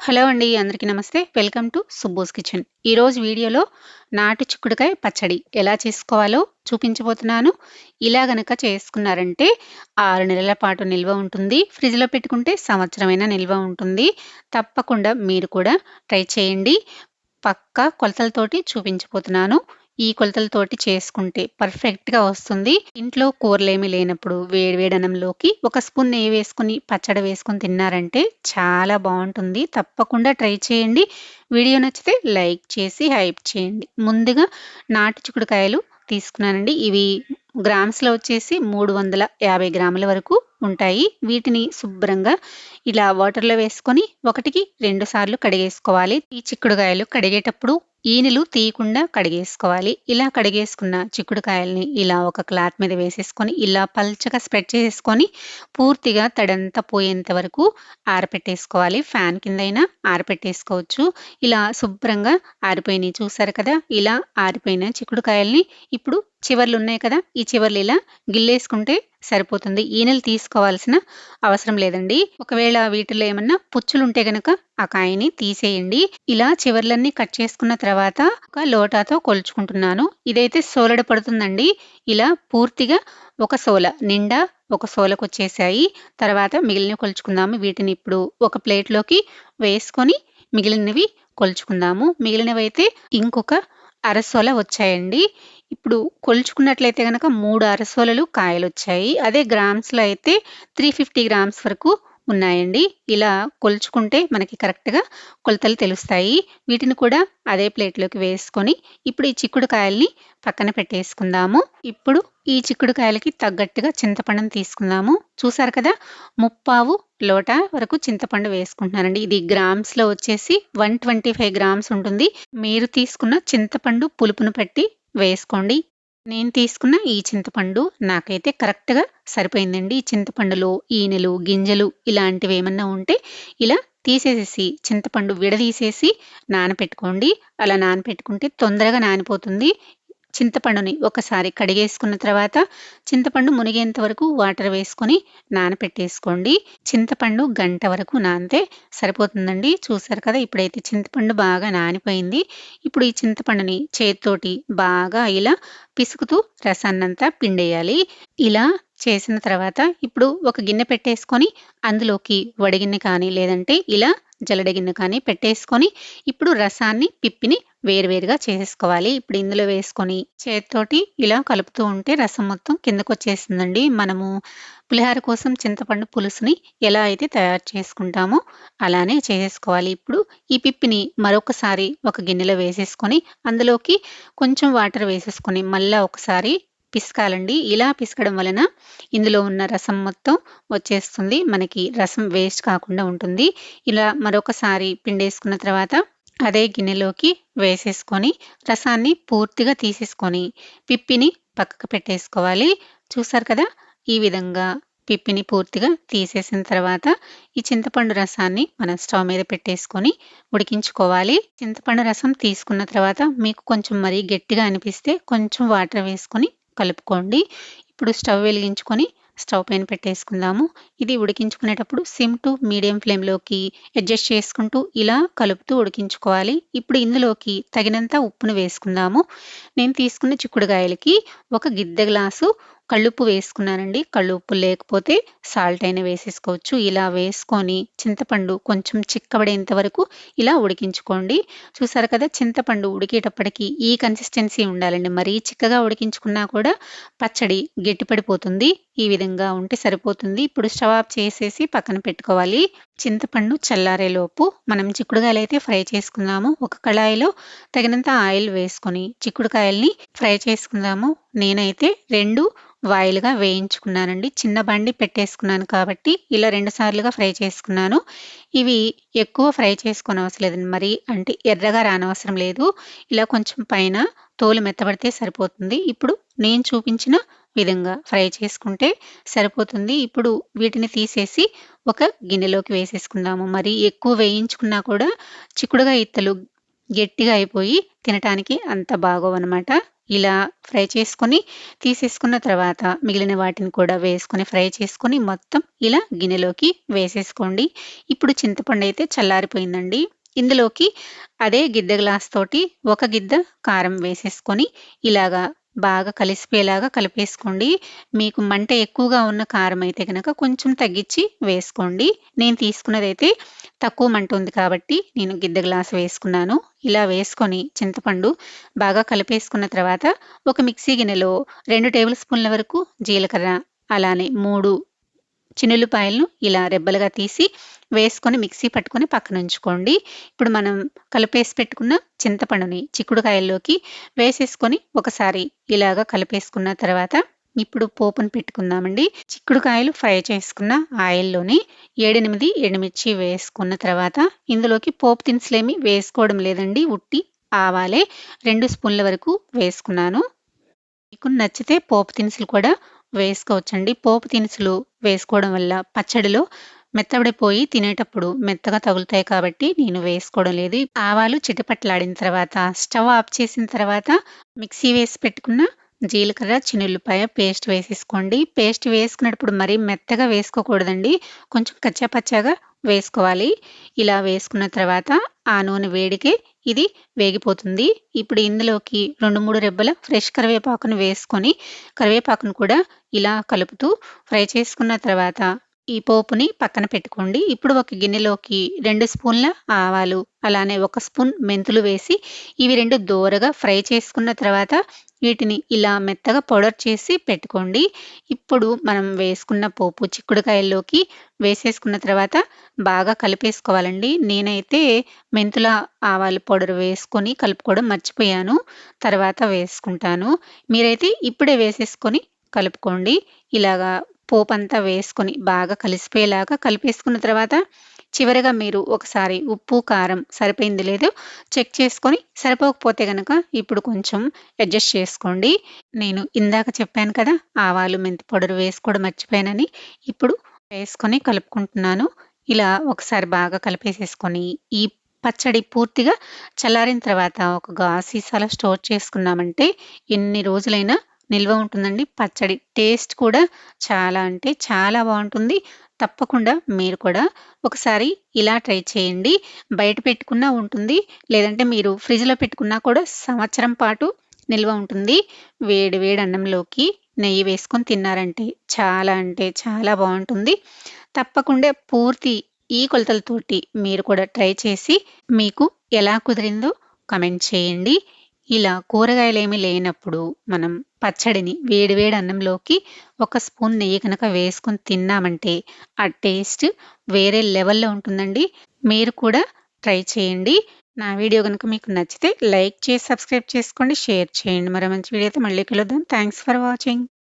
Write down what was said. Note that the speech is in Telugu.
హలో అండి అందరికీ నమస్తే. Welcome to Subbo's kitchen. ఈరోజు వీడియోలో నాటు చిక్కుడుకాయ పచ్చడి ఎలా చేసుకోవాలో చూపించబోతున్నాను. ఇలా గనక చేసుకున్నారంటే ఆరు నెలల పాటు నిల్వ ఉంటుంది. ఫ్రిడ్జ్లో పెట్టుకుంటే సంవత్సరమైనా నిల్వ ఉంటుంది. తప్పకుండా మీరు కూడా ట్రై చేయండి. పక్కా కొలతలతోటి చూపించబోతున్నాను. ఈ కొలతలతోటి చేసుకుంటే పర్ఫెక్ట్గా వస్తుంది. ఇంట్లో కూరలేమి లేనప్పుడు వేడివేడనంలోకి ఒక స్పూన్ నెయ్యి వేసుకుని పచ్చడి వేసుకొని తిన్నారంటే చాలా బాగుంటుంది. తప్పకుండా ట్రై చేయండి. వీడియో నచ్చితే లైక్ చేసి హైప్ చేయండి. ముందుగా నాటు చిక్కుడుకాయలు తీసుకున్నానండి. ఇవి గ్రామ్స్లో వచ్చేసి మూడు వందల యాభై గ్రాముల వరకు ఉంటాయి. వీటిని శుభ్రంగా ఇలా వాటర్లో వేసుకొని ఒకటికి రెండు సార్లు కడిగేసుకోవాలి. ఈ చిక్కుడుకాయలు కడిగేటప్పుడు ఈనెలు తీయకుండా కడిగేసుకోవాలి. ఇలా కడిగేసుకున్న చిక్కుడుకాయల్ని ఇలా ఒక క్లాత్ మీద వేసేసుకొని ఇలా పల్చగా స్ప్రెడ్ చేసేసుకొని పూర్తిగా తడంతా పోయేంత వరకు ఆరపెట్టేసుకోవాలి. ఫ్యాన్ కిందైనా ఆరపెట్టేసుకోవచ్చు. ఇలా శుభ్రంగా ఆరిపోయినాయి. చూసారు కదా? ఇలా ఆరిపోయిన చిక్కుడుకాయల్ని ఇప్పుడు చివర్లు ఉన్నాయి కదా? ఈ చివర్లు ఇలా గిల్లేసుకుంటే సరిపోతుంది. ఈనెలు తీసుకోవాల్సిన అవసరం లేదండి. ఒకవేళ వీటిలో ఏమన్నా పుచ్చులు ఉంటే గనక ఆ కాయని తీసేయండి. ఇలా చివర్లన్నీ కట్ చేసుకున్న తర్వాత ఒక లోటాతో కొలుచుకుంటున్నాను. ఇదైతే సోలడ పడుతుందండి. ఇలా పూర్తిగా ఒక సోల నిండా ఒక సోలకు వచ్చేసాయి తర్వాత మిగిలిన కొలుచుకుందాము. వీటిని ఇప్పుడు ఒక ప్లేట్లోకి వేసుకొని మిగిలినవి కొలుచుకుందాము. మిగిలినవి అయితే ఇంకొక అరసోల వచ్చాయండి. ఇప్పుడు కొలుచుకున్నట్లయితే కనుక మూడు అరసోలలు కాయలు వచ్చాయి అదే గ్రామ్స్లో అయితే త్రీ ఫిఫ్టీ గ్రామ్స్ వరకు ఉన్నాయండి. ఇలా కొలుచుకుంటే మనకి కరెక్ట్గా కొలతలు తెలుస్తాయి. వీటిని కూడా అదే ప్లేట్లోకి వేసుకొని ఇప్పుడు ఈ చిక్కుడుకాయల్ని పక్కన పెట్టేసుకుందాము. ఇప్పుడు ఈ చిక్కుడుకాయలకి తగ్గట్టుగా చింతపండును తీసుకుందాము. చూసారు కదా? ముప్పావు లోట వరకు చింతపండు వేసుకుంటున్నానండి. ఇది గ్రామ్స్లో వచ్చేసి వన్ ట్వంటీ ఫైవ్ గ్రామ్స్ ఉంటుంది. మీరు తీసుకున్న చింతపండు పులుపును పెట్టి వేసుకోండి. నేను తీసుకున్న ఈ చింతపండు నాకైతే కరెక్ట్గా సరిపోయిందండి. ఈ చింతపండులో ఈనెలు గింజలు ఇలాంటివి ఏమన్నా ఉంటే ఇలా తీసేసేసి చింతపండు విడదీసేసి నానపెట్టుకోండి. అలా నానపెట్టుకుంటే తొందరగా నానిపోతుంది. చింతపండుని ఒకసారి కడిగేసుకున్న తర్వాత చింతపండు మునిగేంత వరకు వాటర్ వేసుకొని నానపెట్టేసుకోండి. చింతపండు గంట వరకు నానితే సరిపోతుందండి. చూసారు కదా ఇప్పుడైతే చింతపండు బాగా నానిపోయింది. ఇప్పుడు ఈ చింతపండుని చేతితోటి బాగా ఇలా పిసుకుతూ రసాన్నంతా పిండేయాలి. ఇలా చేసిన తర్వాత ఇప్పుడు ఒక గిన్నె పెట్టేసుకొని అందులోకి వడిగిన్నె కానీ లేదంటే ఇలా జల్లడగిన్నె కానీ పెట్టేసుకొని ఇప్పుడు రసాన్ని పిప్పిని వేరువేరుగా చేసేసుకోవాలి ఇప్పుడు ఇందులో వేసుకొని చేతితోటి ఇలా కలుపుతూ ఉంటే రసం మొత్తం కిందకు వచ్చేసిందండి మనము పులిహార కోసం చింతపండు పులుసుని ఎలా అయితే తయారు చేసుకుంటామో అలానే చేసేసుకోవాలి ఇప్పుడు ఈ పిప్పిని మరొకసారి ఒక గిన్నెలో వేసేసుకొని అందులోకి కొంచెం వాటర్ వేసేసుకొని మళ్ళీ ఒకసారి పిసకాలండి. ఇలా పిసకడం వలన ఇందులో ఉన్న రసం మొత్తం వచ్చేస్తుంది. మనకి రసం వేస్ట్ కాకుండా ఉంటుంది. ఇలా మరొకసారి పిండేసుకున్న తర్వాత అదే గిన్నెలోకి వేసేసుకొని రసాన్ని పూర్తిగా తీసేసుకొని పిప్పిని పక్కకు పెట్టేసుకోవాలి. చూసారు కదా? ఈ విధంగా పిప్పిని పూర్తిగా తీసేసిన తర్వాత ఈ చింతపండు రసాన్ని మనం స్టవ్ మీద పెట్టేసుకొని ఉడికించుకోవాలి. చింతపండు రసం తీసుకున్న తర్వాత మీకు కొంచెం మరీ గట్టిగా అనిపిస్తే కొంచెం వాటర్ వేసుకొని కలుపుకోండి. ఇప్పుడు స్టవ్ వెలిగించుకొని స్టవ్ పైన పెట్టేసుకుందాము. ఇది ఉడికించుకునేటప్పుడు సిమ్ టు మీడియం ఫ్లేమ్లోకి అడ్జస్ట్ చేసుకుంటూ ఇలా కలుపుతూ ఉడికించుకోవాలి. ఇప్పుడు ఇందులోకి తగినంత ఉప్పును వేసుకుందాము. నేను తీసుకున్న చిక్కుడుగాయలకి ఒక గిద్దె గ్లాసు కళ్ళుప్పు వేసుకున్నానండి. కళ్ళుప్పు లేకపోతే సాల్ట్ అయినా వేసేసుకోవచ్చు. ఇలా వేసుకొని చింతపండు కొంచెం చిక్కబడేంత వరకు ఇలా ఉడికించుకోండి. చూసారు కదా చింతపండు ఉడికేటప్పటికి ఈ కన్సిస్టెన్సీ ఉండాలండి. మరీ చిక్కగా ఉడికించుకున్నా కూడా పచ్చడి గట్టిపడిపోతుంది. ఈ విధంగా ఉంటే సరిపోతుంది. ఇప్పుడు స్టవ్ ఆఫ్ చేసేసి పక్కన పెట్టుకోవాలి. చింతపండు చల్లారేలోపు మనం చిక్కుడుకాయలు అయితే ఫ్రై చేసుకుందాము. ఒక కళాయిలో తగినంత ఆయిల్ వేసుకొని చిక్కుడుకాయల్ని ఫ్రై చేసుకుందాము. నేనైతే రెండు వాయిల్గా వేయించుకున్నానండి. చిన్న బండి పెట్టేసుకున్నాను కాబట్టి ఇలా రెండు సార్లుగా ఫ్రై చేసుకున్నాను. ఇవి ఎక్కువ ఫ్రై చేసుకోని అవసరం లేదండి. మరి అంటే ఎర్రగా రానవసరం లేదు. ఇలా కొంచెం పైన తోలు మెత్తబడితే సరిపోతుంది. ఇప్పుడు నేను చూపించిన విధంగా ఫ్రై చేసుకుంటే సరిపోతుంది. ఇప్పుడు వీటిని తీసేసి ఒక గిన్నెలోకి వేసేసుకుందాము. మరి ఎక్కువ వేయించుకున్నా కూడా చిక్కుడుగా ఇత్తలు గట్టిగా అయిపోయి తినటానికి అంత బాగోవన్నమాట ఇలా ఫ్రై చేసుకొని తీసేసుకున్న తర్వాత మిగిలిన వాటిని కూడా వేసుకొని ఫ్రై చేసుకొని మొత్తం ఇలా గిన్నెలోకి వేసేసుకోండి. ఇప్పుడు చింతపండు అయితే చల్లారిపోయిందండి. ఇందులోకి అదే గిద్ద గ్లాస్ తోటి ఒక గిద్ద కారం వేసేసుకొని ఇలాగా బాగా కలిసిపోయేలాగా కలిపేసుకోండి. మీకు మంట ఎక్కువగా ఉన్న కారం అయితే కనుక కొంచెం తగ్గించి వేసుకోండి. నేను తీసుకున్నదైతే తక్కువ మంట ఉంది కాబట్టి నేను గిద్ద గ్లాస్ వేసుకున్నాను. ఇలా వేసుకొని చింతపండు బాగా కలిపేసుకున్న తర్వాత ఒక మిక్సీ గిన్నెలో రెండు టేబుల్ స్పూన్ల వరకు జీలకర్ర అలానే మూడు చిన్నులపాయలను ఇలా రెబ్బలుగా తీసి వేసుకొని మిక్సీ పట్టుకొని పక్కన ఉంచుకోండి. ఇప్పుడు మనం కలిపేసి పెట్టుకున్న చింతపండుని చిక్కుడుకాయల్లోకి వేసేసుకొని ఒకసారి ఇలాగా కలిపేసుకున్న తర్వాత ఇప్పుడు పోపును పెట్టుకుందామండి. చిక్కుడుకాయలు ఫ్రై చేసుకున్న ఆయిల్లోని ఏడెనిమిది ఎండుమిర్చి వేసుకున్న తర్వాత ఇందులోకి పోపు దినుసులేమి వేసుకోవడం లేదండి. ఉట్టి ఆవాలే రెండు స్పూన్ల వరకు వేసుకున్నాను. మీకు నచ్చితే పోపు దినుసులు కూడా వేసుకోవచ్చండి. పోపు దినుసులు వేసుకోవడం వల్ల పచ్చడిలో మెత్తబడిపోయి తినేటప్పుడు మెత్తగా తగులుతాయి కాబట్టి నేను వేసుకోవడం లేదు. ఆవాలు చిటపట్లాడిన తర్వాత స్టవ్ ఆఫ్ చేసిన తర్వాత మిక్సీ వేసి పెట్టుకున్న జీలకర్ర చిన్నుల్లిపాయ పేస్ట్ వేసేసుకోండి. పేస్ట్ వేసుకున్నప్పుడు మరీ మెత్తగా వేసుకోకూడదండి. కొంచెం కచ్చాపచ్చాగా వేసుకోవాలి. ఇలా వేసుకున్న తర్వాత ఆ నూనె వేడికే ఇది వేగిపోతుంది. ఇప్పుడు ఇందులోకి రెండు మూడు రెబ్బల ఫ్రెష్ కరివేపాకును వేసుకొని కరివేపాకును కూడా ఇలా కలుపుతూ ఫ్రై చేసుకున్న తర్వాత ఈ పోపుని పక్కన పెట్టుకోండి. ఇప్పుడు ఒక గిన్నెలోకి రెండు స్పూన్ల ఆవాలు అలానే ఒక స్పూన్ మెంతులు వేసి ఇవి రెండు దోరగా ఫ్రై చేసుకున్న తర్వాత వీటిని ఇలా మెత్తగా పౌడర్ చేసి పెట్టుకోండి. ఇప్పుడు మనం వేసుకున్న పోపు చిక్కుడుకాయల్లోకి వేసేసుకున్న తర్వాత బాగా కలిపేసుకోవాలండి. నేనైతే మెంతుల ఆవాల పౌడర్ వేసుకొని కలుపుకోవడం మర్చిపోయాను. తర్వాత వేసుకుంటాను. మీరైతే ఇప్పుడే వేసేసుకొని కలుపుకోండి. ఇలాగా పోపు అంతా వేసుకొని బాగా కలిసిపోయేలాగా కలిపేసుకున్న తర్వాత చివరిగా మీరు ఒకసారి ఉప్పు కారం సరిపోయింది లేదో చెక్ చేసుకొని సరిపోకపోతే కనుక ఇప్పుడు కొంచెం అడ్జస్ట్ చేసుకోండి. నేను ఇందాక చెప్పాను కదా ఆవాలు మెంతి పౌడర్ వేసుకోవడం మర్చిపోయానని ఇప్పుడు వేసుకొని కలుపుకుంటున్నాను. ఇలా ఒకసారి బాగా కలిపేసేసుకొని ఈ పచ్చడి పూర్తిగా చల్లారిన తర్వాత ఒక గాజు సీసాలో స్టోర్ చేసుకున్నామంటే ఎన్ని రోజులైనా నిల్వ ఉంటుందండి. పచ్చడి టేస్ట్ కూడా చాలా అంటే చాలా బాగుంటుంది. తప్పకుండా మీరు కూడా ఒకసారి ఇలా ట్రై చేయండి. బయట పెట్టుకున్నా ఉంటుంది. లేదంటే మీరు ఫ్రిడ్జ్లో పెట్టుకున్నా కూడా సంవత్సరం పాటు నిల్వ ఉంటుంది. వేడి వేడి అన్నంలోకి నెయ్యి వేసుకొని తిన్నారంటే చాలా అంటే చాలా బాగుంటుంది. తప్పకుండా పూర్తి ఈ కొలతలతోటి మీరు కూడా ట్రై చేసి మీకు ఎలా కుదిరిందో కమెంట్ చేయండి. ఇలా కూరగాయలేమి లేనప్పుడు మనం పచ్చడిని వేడివేడి అన్నంలోకి ఒక స్పూన్ నెయ్యి కనుక వేసుకొని తిన్నామంటే ఆ టేస్ట్ వేరే లెవెల్లో ఉంటుందండి. మీరు కూడా ట్రై చేయండి. నా వీడియో కనుక మీకు నచ్చితే లైక్ చేసి సబ్స్క్రైబ్ చేసుకోండి షేర్ చేయండి. మరో మంచి వీడియో అయితే మళ్ళీ కలుద్దాం. Thanks for watching.